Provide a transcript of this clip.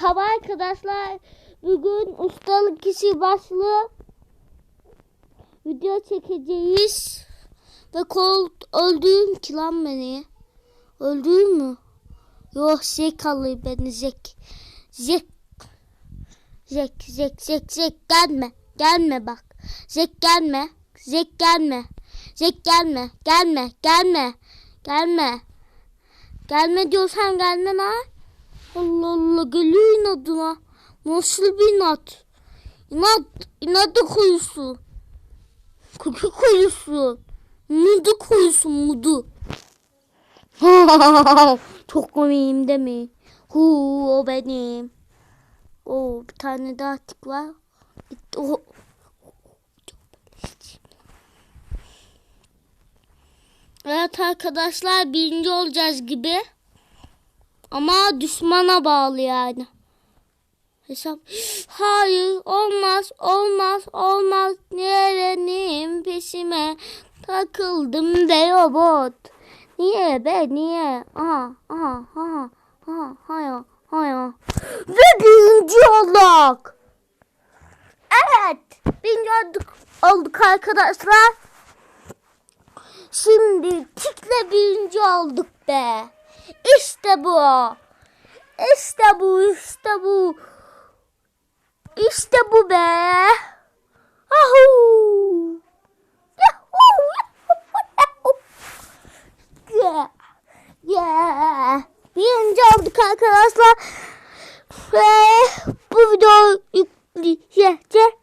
Merhaba arkadaşlar. Bugün ustalık işi başlı video çekeceğiz. Ve kol öldüğüm ki lan beni. Öldüğüm mü? Yok zek alıyor beni zek. Zek. Zek zek zek zek gelme. Gelme bak. Zek gelme. Zek gelme. Zek gelme. Gelme. Gelme. Gelme. Gelme diyorsan gelme lan. Allah Allah geliyor inadına. Nasıl bir inat? İnat, inadı koyusu. Kuki koyusu. Mudu koyusu mudu. Çok komiyim değil mi? Hu o benim. O bir tane daha tik var. O. Evet arkadaşlar birinci olacağız gibi. Ama düşmana bağlı yani. Hesap. Hayır olmaz olmaz olmaz. Nerenin peşime takıldım de robot. Niye be niye? Aha aha aha aha haya haya. Ve birinci olduk. Evet birinci olduk, olduk arkadaşlar. Şimdi tikle birinci olduk be. İşte bu. İşte bu, işte bu. İşte bu be. Ahu. Yeah. Yeah. Birinci olduk arkadaşlar. Ve bu videoyu yükleyeceğim.